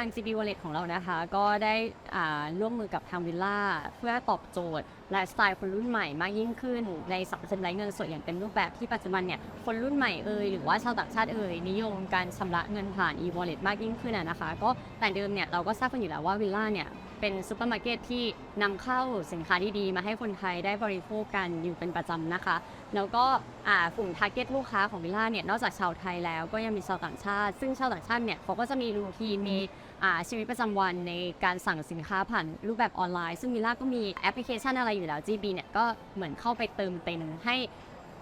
าง GB Wallet ของเรานะคะ ก็ได้อ่าร่วมมือกับทางวิลล่าเพื่อตอบโจทย์ และสไตล์คนรุ่นใหม่มากยิ่งขึ้น ในสังคมไร้เงินสดอย่างเต็มรูปแบบที่ปัจจุบันเนี่ยคนรุ่นใหม่เอ่ยหรือว่าชาวต่างชาติเอ่ยนิยมการชำระเงินผ่าน e-wallet มากยิ่งขึ้นอะนะคะ ก็แต่เดิมเนี่ยเราก็ทราบกันอยู่แล้วว่าวิลล่าเนี่ย เป็นซูเปอร์มาร์เก็ตที่นำเข้าสินค้าดีๆ มาให้คนไทยได้บริโภคกันอยู่เป็นประจำนะคะ แล้วก็กลุ่มทาร์เก็ตลูกค้าของวิลล่าเนี่ยนอกจากชาวไทยแล้วก็ยังมีชาวต่างชาติ ซึ่งชาวต่างชาติเนี่ยเขาก็จะมีรูทีนมีชีวิตประจำวันในการสั่งสินค้าผ่านรูปแบบออนไลน์ ซึ่งวิลล่าก็มีแอปพลิเคชันอะไรอยู่แล้ว GB เนี่ยก็เหมือนเข้าไปเติมเต็มให้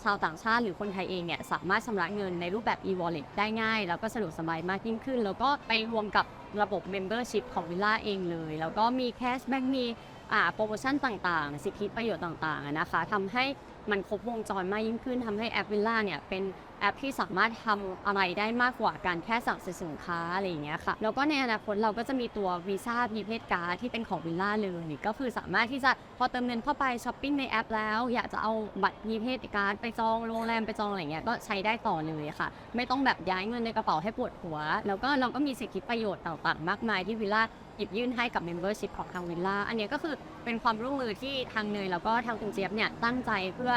ชาวต่างชาติหรือคนไทยเองเนี่ยสามารถชำระเงินในรูปแบบ e-wallet ได้ง่าย แล้วก็สะดวกสบายมากยิ่งขึ้น แล้วก็ไปรวมกับระบบ membership ของวิลล่าเองเลย แล้วก็มีแคชแบ็กมีอ่าโปรโมชั่นต่างๆ สิทธิประโยชน์ต่างๆนะคะทำให้มันครบวงจรมากยิ่งขึ้นทำให้แอปวิลล่าเนี่ยเป็น แอปที่สามารถทำอะไรได้มากกว่าการแค่สั่งซื้อสินค้าอะไรอย่างเงี้ยค่ะ แล้วก็ในอนาคตเราก็จะมีตัววีซ่าพีเพ d การ์ดที่เป็นของวิลล่าเลยก็คือสามารถที่จะพอเติมเงินเข้าไปช้อปปิ้งในแอปแล้ว อยากจะเอาบัตรพีเพ d การ์ดไปจองโรงแรมไปจองอะไรเงี้ยก็ใช้ได้ต่อเลยค่ะ ไม่ต้องแบบย้ายเงินในกระเป๋าให้ปวดหัว แล้วก็เราก็มีสิทธิประโยชน์ต่างๆ มากมายที่วิลล่าหยิบยื่นให้กับ Membership ของทางวิลล่า อันนี้ก็คือเป็นความร่วมมือที่ทางเนยแล้วก็ทางคุณเจี๊ยบเนี่ยตั้งใจเพื่อ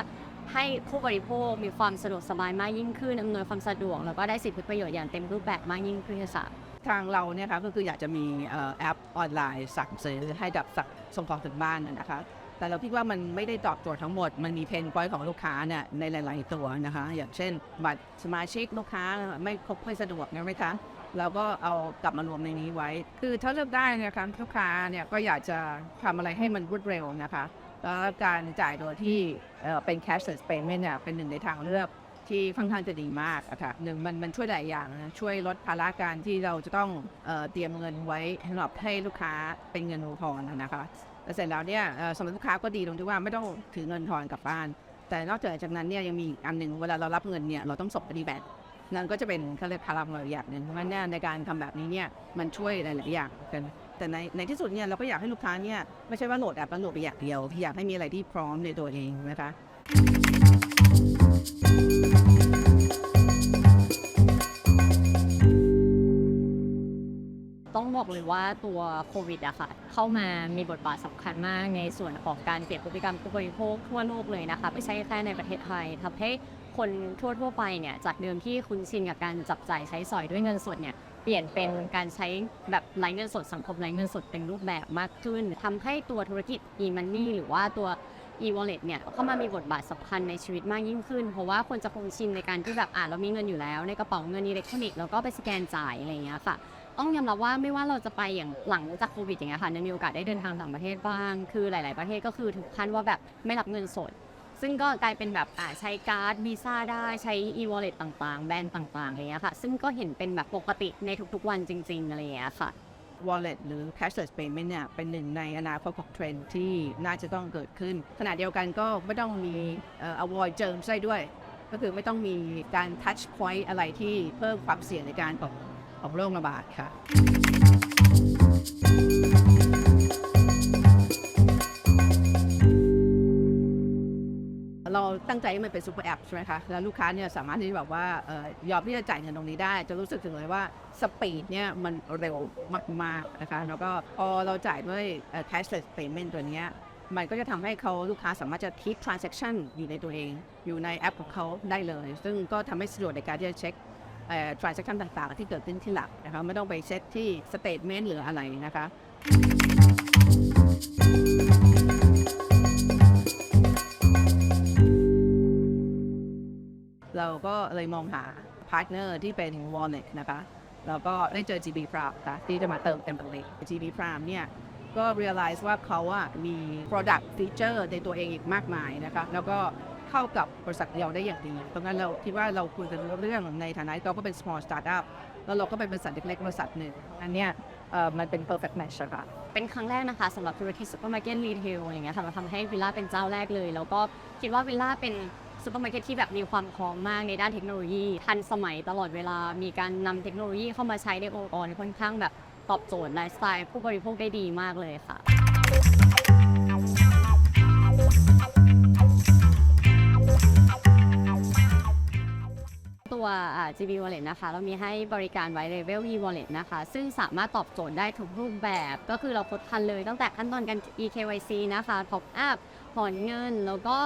ให้ผู้บริโภคมีความสะดวกสบายมากยิ่งขึ้นอำนวยความสะดวก แล้วก็ได้สิทธิประโยชน์อย่างเต็มรูปแบบมากยิ่งขึ้นค่ะทางเราเนี่ยครับก็คืออยากจะมีเอ่อแอปออนไลน์สั่งซื้อให้กับสั่งส่งของถึงบ้านนะนะคะแต่เราคิดว่ามันไม่ได้ตอบโจทย์ทั้งหมด มันมีเพนพอยต์ของลูกค้าเนี่ยในหลาย ๆ ตัวนะคะ อย่างเช่น บัตรสมาชิกลูกค้าไม่ครบไม่สะดวกนะไหมคะเราก็เอากลับมารวมในนี้ไว้ คือถ้าเลือกได้เนะคะลูกค้าเนี่ยก็อยากจะทำอะไรให้มันรวดเร็วนะคะ แล้วการจ่ายโดยที่เป็น cashless payment เนี่ยเป็นหนึ่งในทางเลือกที่ค่อนข้างจะดีมากอะค่ะหนึ่งมันมันช่วยหลายอย่างนะช่วยลดภาระการที่เราจะต้องเออเตรียมเงินไว้สำหรับให้ลูกค้าเป็นเงินทอนนะคะแล้วเสร็จแล้วเนี่ยสำหรับลูกค้าก็ดีตรงที่ว่าไม่ต้องถือเงินทอนกลับบ้าน แต่นอกจากนั้นเนี่ยยังมีอีกอันหนึ่งเวลาเรารับเงินเนี่ยเราต้องส่งปฏิบัตินั่นก็จะเป็นเขาเรียกพลังเราอย่างหนึ่งเพราะฉะนั้นในการทำแบบนี้เนี่ยมันช่วยหลายๆอย่างกัน แต่ในในที่สุดเนี่ยเราก็อยากให้ลูกค้าเนี่ยไม่ใช่ว่าโหลดแอปแล้วโหลดไปอย่างเดียว อยากให้มีอะไรที่พร้อมในตัวเองนะคะต้องบอกเลยว่าตัวโควิดอะค่ะ เข้ามามีบทบาทสำคัญมากในส่วนของการเปลี่ยนพฤติกรรมผู้บริโภคทั่วโลกเลยนะคะ ไม่ใช่แค่ในประเทศไทยทำให้คนทั่วทั่วไปเนี่ย จากเดิมที่คุ้นชินกับการจับจ่ายใช้สอยด้วยเงินสดเนี่ย เปลี่ยนเป็นการใช้แบบไร้เงินสดสังคมไร้เงินสดเป็นรูปแบบมากขึ้นทำให้ตัวธุรกิจ e-money หรือว่าตัว e-wallet เนี่ยเข้ามามีบทบาทสำคัญในชีวิตมากยิ่งขึ้น เพราะว่าคนจะคงชินในการที่แบบอ่าเรามีเงินอยู่แล้ว ในกระเป๋าเงินอิเล็กทรอนิกส์แล้วก็ไปสแกนจ่ายอะไรอย่างเงี้ยค่ะต้องยอมรับว่าไม่ว่าเราจะไปอย่างหลังจากโควิดอย่างเงี้ยค่ะมีโอกาสได้เดินทางต่างประเทศบ้าง คือหลาย ๆ ประเทศก็คือถึงขั้นว่าแบบไม่รับเงินสด ซึ่งก็กลายเป็นแบบอ่าใช้การ์ดวีซ่าได้ใช้ e-wallet ต่างๆ แบรนด์ต่างๆอะไรเงี้ยค่ะ ซึ่งก็เห็นเป็นแบบปกติในทุกๆวันจริง ๆ อะไรเงี้ยค่ะ wallet หรือ cashless payment เนี่ยเป็นหนึ่งในอนาคตของเทรนด์ที่น่าจะต้องเกิดขึ้น ขณะเดียวกันก็ไม่ต้องมีเอ่อ avoid germs ได้ด้วย ก็คือไม่ต้องมีการ touch point อะไรที่เพิ่มความเสี่ยงในการของของโรคระบาดค่ะ ตั้งใจให้มันเป็นซูเปอร์แอปใช่ไหมคะ แล้วลูกค้าเนี่ยสามารถที่จะแบบว่าออยอมที่จะจ่ายเงินตรงนี้ได้ จะรู้สึกถึงเลยว่าสปีดเนี่ยมันเร็วมากๆนะคะ แล้วก็พอเราจ่ายด้วย cashless payment ตัวนี้มันก็จะทำให้เขาลูกค้าสามารถจะ keep transaction อยู่ในตัวเอง อยู่ในแอปของเขาได้เลย ซึ่งก็ทำให้สะดวกในการที่จะเช็ค transaction ต่างๆ ที่เกิดขึ้นที่หลักนะคะไม่ต้องไปเช็คที่ statement หรืออะไรนะคะ เราก็เลยมองหาพาร์ทเนอร์ที่เป็น Wallet นะคะแล้วก็ได้เจอ GB Prime ค่ะที่จะมาเติมเต็มตรงนี้ GB Prime เนี่ยก็ realize ว่าเขาอะมี product feature ในตัวเองอีกมากมายนะคะแล้วก็เข้ากับบริษัทเราได้อย่างดีเพราะงั้นเราคิดว่าเราคุยกันรู้เรื่องในฐานะที่เราก็เป็น small startup แล้วเราก็เป็นบริษัทเล็กๆบริษัทหนึ่งอันเนี้ยเอ่อมันเป็น perfect match ค่ะเป็นครั้งแรกนะคะสำหรับธุรกิจซูเปอร์มาร์เก็ตรีเทลอย่างเงี้ยค่ะมาทำให้วิลล่าเป็นเจ้าแรกเลย แล้วก็คิดว่าวิลล่าเป็น ซูเปอร์มาร์เก็ตที่แบบมีความพร้อมมากในด้านเทคโนโลยี ทันสมัยตลอดเวลา มีการนำเทคโนโลยีเข้ามาใช้ในองค์กรค่อนข้างแบบตอบโจทย์ไลฟ์สไตล์ผู้บริโภคได้ดีมากเลยค่ะ ตัวอ่า GB Wallet นะคะ เรามีให้บริการไว้ Level E Wallet นะคะ ซึ่งสามารถตอบโจทย์ได้ทุกรูปแบบ ก็คือเราครบครันเลยตั้งแต่ขั้นตอนการ eKYC นะคะ Top Up ถอนเงินแล้วก็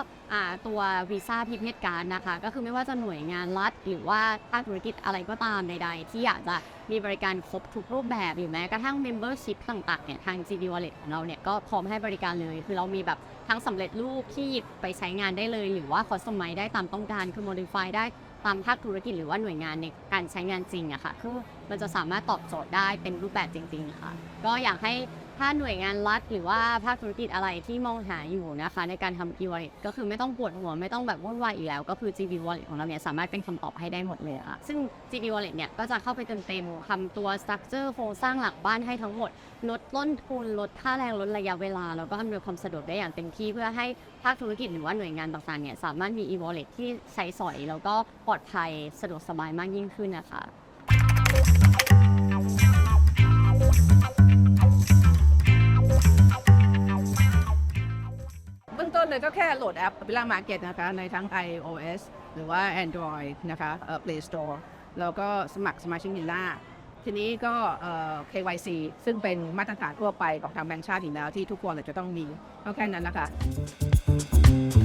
ตัววีซ่าพิเศษการนะคะ ก็คือไม่ว่าจะหน่วยงานรัฐ หรือว่าภาคธุรกิจอะไรก็ตามใด ๆ ที่อยากจะมีบริการครบทุกรูปแบบหรือแม้กระทั่ง membership ต่างๆเนี่ยทาง GB Wallet ของเราเนี่ยก็พร้อมให้บริการเลย คือเรามีแบบทั้งสำเร็จรูปที่ไปใช้งานได้เลย หรือว่า customize ได้ตามต้องการคือ modify ได้ตามภาคธุรกิจหรือว่าหน่วยงานในการใช้งานจริงอะค่ะคือมันจะสามารถตอบโจทย์ได้เป็นรูปแบบจริง ๆ ค่ะ ก็อยากให้ ถ้าหน่วยงานรัฐหรือว่าภาคธุรกิจอะไรที่มองหาอยู่นะคะ ในการทำ e-wallet ก็คือไม่ต้องปวดหัวไม่ต้องแบบวุ่นวายอีกแล้ว ก็คือ GB wallet ของเราเนี่ยสามารถเป็นคำตอบให้ได้หมดเลยค่ะซึ่ง GB wallet เนี่ยก็จะเข้าไปเต็มๆทำตัว structure โครงสร้างหลักบ้านให้ทั้งหมด ลดต้นทุนลดค่าแรงลดระยะเวลา แล้วก็อำนวยความสะดวกได้อย่างเต็มที่เพื่อให้ภาคธุรกิจหรือว่าหน่วยงานต่างๆเนี่ยสามารถมี e-wallet ที่ใช้สอย แล้วก็ปลอดภัยสะดวกสบายมากยิ่งขึ้นนะคะ ต้นเลยก็แค่โหลดแอป Villa Market นะคะในทั้ง iOS หรือว่า Android นะคะเอ่อ Play Store แล้วก็สมัครสมาชิกนิล่าทีนี้ก็เอ่อ KYC ซึ่งเป็นมาตรฐานทั่วไปของทางแบงก์ชาติอยู่แล้วที่ทุกคนจะต้องมีก็แค่นั้นนะคะ